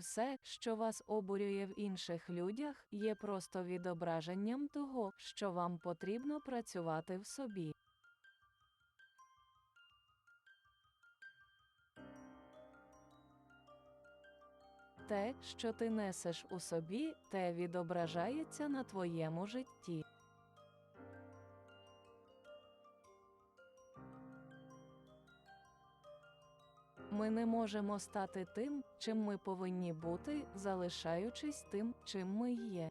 Все, що вас обурює в інших людях, є просто відображенням того, що вам потрібно працювати в собі. Те, що ти несеш у собі, те відображається на твоєму житті. Ми не можемо стати тим, чим ми повинні бути, залишаючись тим, чим ми є.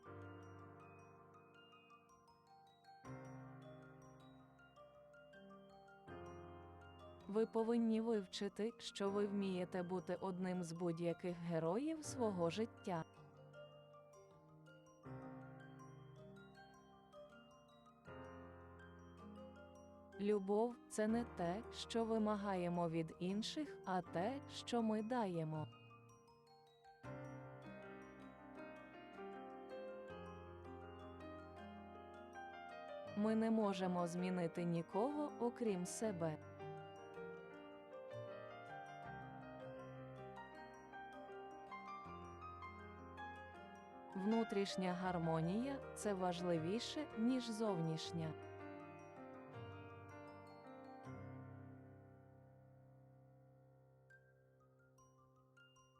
Ви повинні вивчити, що ви вмієте бути одним з будь-яких героїв свого життя. Любов це не те, що вимагаємо від інших, а те, що ми даємо. Ми не можемо змінити нікого, окрім себе. Внутрішня гармонія це важливіше, ніж зовнішня.